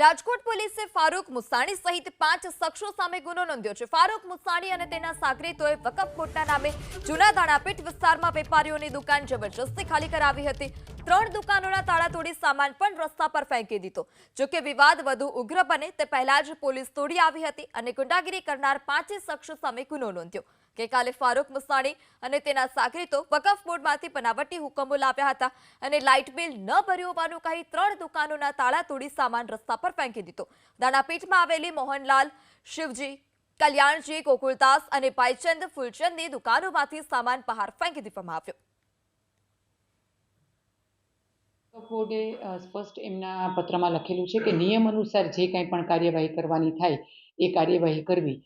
રાજકોટ પોલીસે ફારૂક મુસાણી સહિત પાંચ શખ્સો સામે ગુનો નોંધ્યો છે. ફારૂક મુસાણી અને તેના સાગરીતોએ વકફ કોર્ટના નામે જૂના દાણાપીઠ વિસ્તારમાં વેપારીઓની દુકાન જબરજસ્તી ખાલી કરાવી હતી. ત્રણ દુકાનોના તાળા તોડી સામાન પણ રસ્તા પર ફેંકી દીધો. જોકે વિવાદ વધુ ઉગ્ર બને તે પહેલા જ પોલીસ તોડી આવી હતી અને ગુંડાગીરી કરનાર પાંચે શખ્સો સામે ગુનો નોંધ્યો. ગઈકાલે ફારૂક મુસાણી અને તેના સાગરીતો વકફ બોર્ડમાંથી બનાવટી હુકમો લાવ્યા હતા અને લાઇટ બિલ ન ભર્યું હોવાનું કહી ત્રણ દુકાનોના તાળા તોડી સામાન રસ્તા પર ફેંકી દીધો. દાણાપીઠમાં આવેલી મોહનલાલ, શિવજી, કલ્યાણજી ગોકુલદાસ અને ભાઈચંદ ફૂલચંદની દુકાનોમાંથી સામાન બહાર ફેંકી દેવામાં આવ્યો. બોર્ડે સ્પષ્ટ એમના પત્રમાં લખેલું છે કે નિયમ અનુસાર જે કાંઈ પણ કાર્યવાહી કરવાની થાય એ કાર્યવાહી કરવી.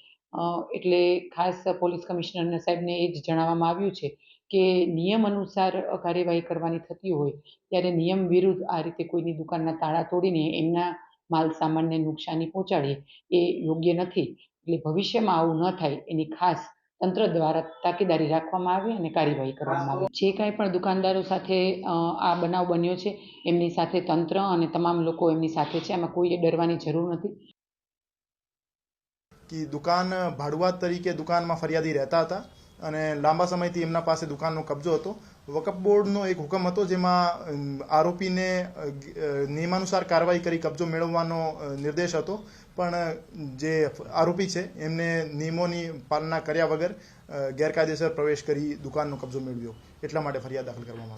એટલે ખાસ પોલીસ કમિશનર સાહેબને એ જ જણાવવામાં આવ્યું છે કે નિયમ અનુસાર કાર્યવાહી કરવાની થતી હોય ત્યારે નિયમ વિરુદ્ધ આ રીતે કોઈની દુકાનના તાળા તોડીને એમના માલ સામાનને નુકસાની પહોંચાડે એ યોગ્ય નથી. એટલે ભવિષ્યમાં આવું ન થાય એની ખાસ તંત્ર દ્વારા તાકેદારી રાખવામાં આવે અને કાર્યવાહી કરવામાં આવે. જે કાંઈ પણ દુકાનદારો સાથે આ બનાવ બન્યો છે એમની સાથે તંત્ર અને તમામ લોકો એમની સાથે છે. આમાં કોઈએ ડરવાની જરૂર નથી. કે દુકાન ભાડુઆત તરીકે દુકાનમાં ફરિયાદી રહેતા હતા અને લાંબા સમયથી એમના પાસે દુકાનનો કબજો હતો. વકફ બોર્ડનો એક હુકમ હતો જેમાં આરોપીને નિયમાનુસાર કાર્યવાહી કરી કબજો મેળવવાનો નિર્દેશ હતો. પણ જે આરોપી છે, એમને નિયમોની પાલના કર્યા વગર ગેરકાયદેસર પ્રવેશ કરી દુકાનનો કબજો મેળવ્યો. એટલા માટે ફરિયાદ દાખલ કરવામાં આવી.